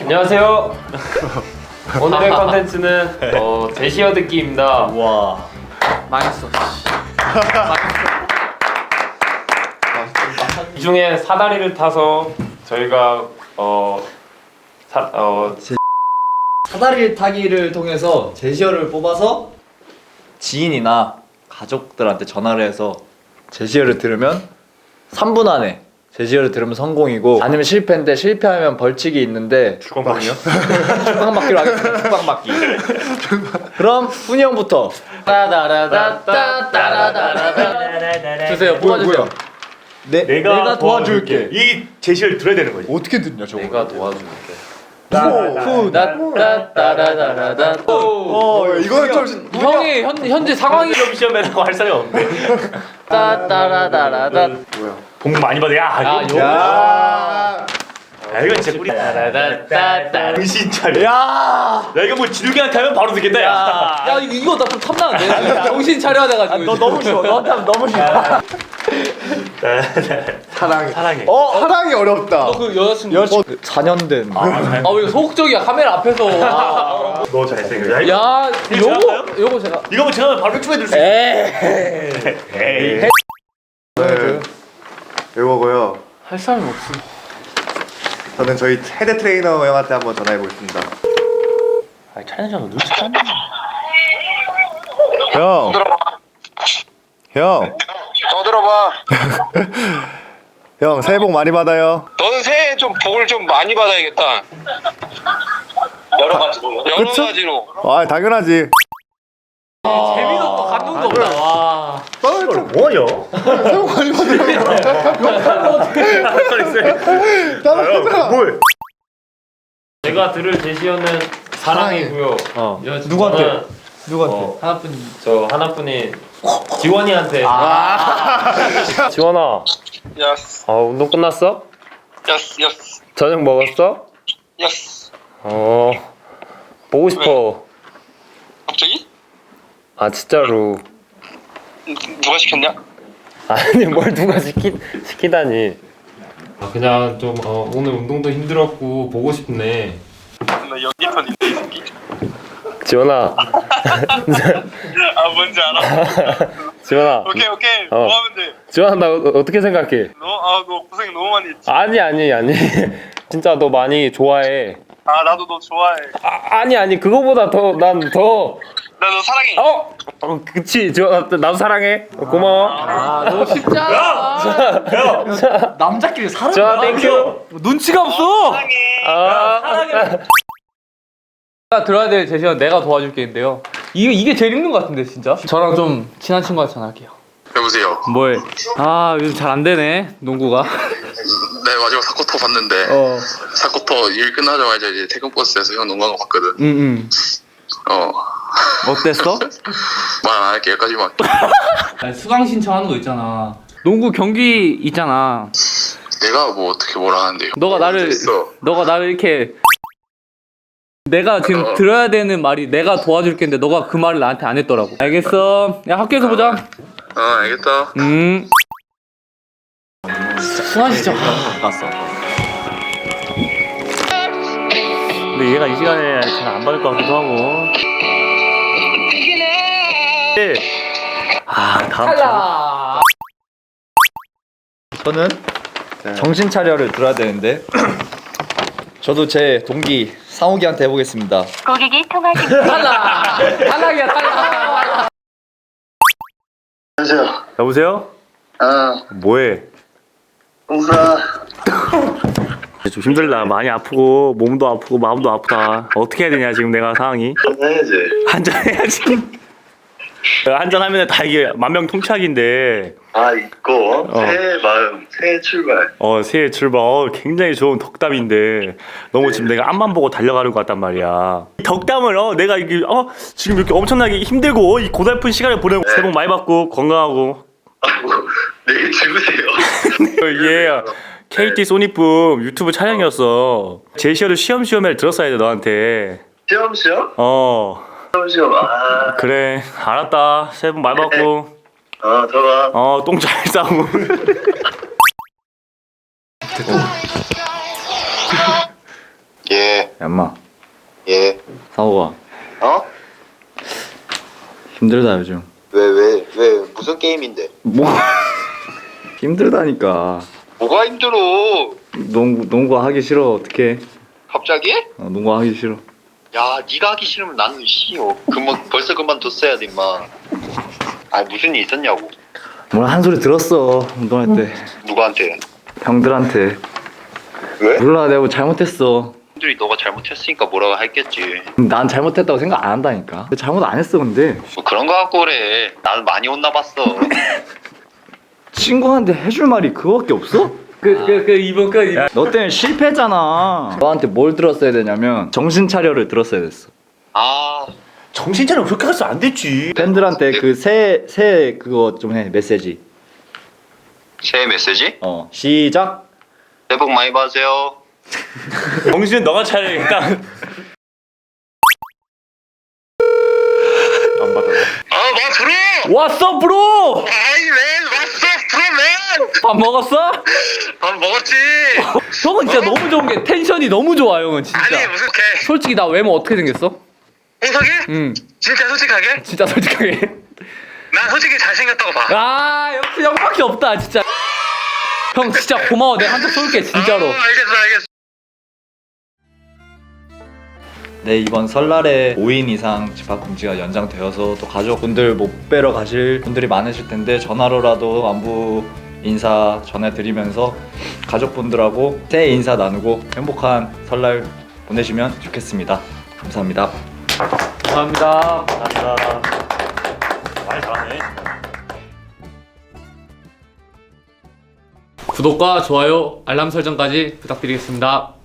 안녕하세요. 오늘의 컨텐츠는 어, 제시어 듣기입니다. 와. 망했어. 이 중에 사다리를 타서 저희가 어, 사, 어, 사다리 타기를 통해서 제시어를 뽑아서 지인이나 가족들한테 전화를 해서 제시어를 들으면 3분 안에 제시어를 들으면 성공이고 아니면 실패인데 실패하면 벌칙이 있는데 주광방이요? 축방받기로 하겠습니다. 축방받기. 그럼 훈이 형부터 주세요. 뽑아주세요. 내, 내가, 도와줄게. 이 제시를 들어야 되는 거지. 어떻게 듣냐 저거? 내가 도와줄게. 후, 따따라따라따라. 어, 이거는 좀 형이 현, 현재 상황이 시험 시험에라고 할 사람이 없네. 따따라따라따. 복 많이 받아. 야, 아, 이거. 요. 야. 야, 이건 진짜 꿀이. 따따따따. 정신 차려. 야. 야, 이거 뭐 지르기한테 하면 바로 듣겠다. 야. 야 이거 이거 나좀 탐나는데 정신 차려야 돼가지고 너 너무 쉬워. 너한테 하면 너무 쉬워. 사랑해. 사랑해. 어, 사랑이 어렵다. 너 그 여자친구 여 4년 된. 아왜 소극적이야 카메라 앞에서 아. 너 잘생겨. 야, 이거, 야 이거 요거 제가 요거 제가 이거 뭐 제가 바로 백춤해 줄수 있어. 에이 에이. 네. 이 거고요. 할 사람이 없어 저는 저희 헤드 트레이너 형한테 한번 전화해 보겠습니다. 아, 차현정 눈치 안 형. 형. 더 들어봐. 형 새해 복 많이 받아요. 너는 새해 좀 복을 좀 많이 받아야겠다. 여러 가지로. 여러 그쵸? 가지로. 아 당연하지. 재미도 없고 감동도 없다 와 이걸 뭐하냐? 새해 복 많이 받으라고. 야, 뭘? 제가 들을 제시어는 사랑이고요. 어. 여자친구는 누구한테? 누구한테? 어, 하나뿐 저 하나뿐인 지원이한테. 아. 지원아, 야스. 어, 운동 끝났어? 야스. 야스. 저녁 먹었어? 야스. 어, 보고 싶어. 갑자기? 아 진짜로. 누- 누가 시켰냐? 아니 뭘 누가 시키 시키다니. 아, 그냥 좀 어, 오늘 운동도 힘들었고 보고 싶네. 나 연기편인데 이 새끼. 지원아, 아 뭔지 알아. 지원아, 오케이 오케이. 어. 뭐 하면 돼? 지원아 나 어, 어떻게 생각해? 너아너 고생 너무 많이 했지. 아니 아니 아니, 진짜 너 많이 좋아해. 아 나도 너 좋아해. 아, 아니 아니 그거보다 더 난 더. 나 너 사랑해. 어, 어 그치. 지원아 나도 사랑해. 어, 고마워. 아. 너무 쉽지 않아. 남자끼리 사랑 지원아 땡큐. 눈치가 없어. 사랑해. 아, 내가 들어야 될 제시어는 내가 도와줄게인데요. 이게 이게 제일 힘든 것 같은데 진짜? 저랑 좀 친한 친구한테 전화할게요. 여보세요. 뭐해 아 요즘 잘 안 되네 농구가 네 마지막 사코토 봤는데 어 사코토 일 끝나자마자 이제 퇴근 버스에서 형 농구하는 거 봤거든. 응응 어. 어땠어? 말 안 할게 여기까지만. 수강 신청하는 거 있잖아 농구 경기 있잖아 내가 뭐 어떻게 뭐라 하는데요? 너가 나를 있어. 너가 나를 이렇게 내가 지금 어. 들어야 되는 말이 내가 도와줄게 했는데 너가 그 말을 나한테 안 했더라고 알겠어 야 학교에서 보자 어 알겠다. 음 수강 신청 갔어. 근데 얘가 이 시간에 잘 안 받을 것 같기도 하고. 아, 다음 탈락 저는 정신 차려를 들어야 되는데 저도 제 동기 상욱이한테 해보겠습니다. 고객이 통화 중 탈락 탈락이야 탈락 안녕하세요. 여보세요? 아 뭐해? 홍수아. 좀 힘들다. 많이 아프고 몸도 아프고 마음도 아프다. 어떻게 해야 되냐 지금 내가 상황이. 해야지. 한잔 해야지. 한잔 하면 다 이게 만병통치약인데 아 있고 어. 새해 마음 새해 출발. 어 새해 출발 어, 굉장히 좋은 덕담인데 너무 지금 내가 앞만 보고 달려가는 것 같단 말이야 이 덕담을 어 내가 이게 어 지금 이렇게 엄청나게 힘들고 이 고달픈 시간을 보내고 새해 복 많이 받고 건강하고 아뭐 내일 죽으세요. 예 KT 소니붐 유튜브 촬영이었어 제시어를 시험시험에 들었어야 돼 너한테 시험 시험? 어 시험 시험. 아 그래 알았다 새해 복 많이 받고 어, 들어가. 어 똥 잘 싸고 예. 예, 얌마 예. 상호가 어? 힘들다 요즘 왜, 왜, 왜, 무슨 게임인데? 뭐 힘들다니까 뭐가 힘들어? 농구 농구 하기 싫어 어떡해 갑자기? 어, 농구 하기 싫어 야, 네가 하기 싫으면 나는 씨요. 그만 벌써 그만뒀어야 돼, 임마. 아, 무슨 일 있었냐고. 뭘한 소리 들었어 운동할 때 누구한테? 형들한테 왜? 몰라 내가 뭐 잘못했어 사람들이 너가 잘못했으니까 뭐라고 했겠지. 난 잘못했다고 생각 안 한다니까 잘못 안 했어 근데 뭐 그런 거 갖고 그래. 나는 많이 혼나 봤어. 친구한테 해줄 말이 그거밖에 없어? 그 그 그 이번 그 이번 너 때문에 실패잖아 너한테 뭘 들었어야 되냐면 정신 차려를 들었어야 됐어 아, 정신 차리면 그렇게 해서 안 됐지 팬들한테 그새새 그거 좀 해 메시지 새해 메시지? 어 시작 새해 복 많이 받으세요. 정신은 너가 차려야겠다 안 받아 아, 마 들어! 왔어 브로! 브로맨! 밥 먹었어? 밥 먹었지? 형은 진짜 너무 좋은 게 텐션이 너무 좋아 형은 진짜 아니, 무슨 개. 솔직히 나 외모 어떻게 생겼어? 홍석이? 응 진짜 솔직하게? 진짜 솔직하게 난 솔직히 잘생겼다고 봐. 아 역시 형밖에 없다 진짜 형 진짜 고마워 내가 한잔 쏠게 진짜로 어, 알겠어, 알겠어. 네 이번 설날에 5인 이상 집합 금지가 연장되어서 또 가족분들 못 뵈러 가실 분들이 많으실 텐데 전화로라도 안부 인사 전해드리면서 가족분들하고 새해 인사 나누고 행복한 설날 보내시면 좋겠습니다. 감사합니다. 감사합니다 감사합니다 많이 잘하네 구독과 좋아요 알람 설정까지 부탁드리겠습니다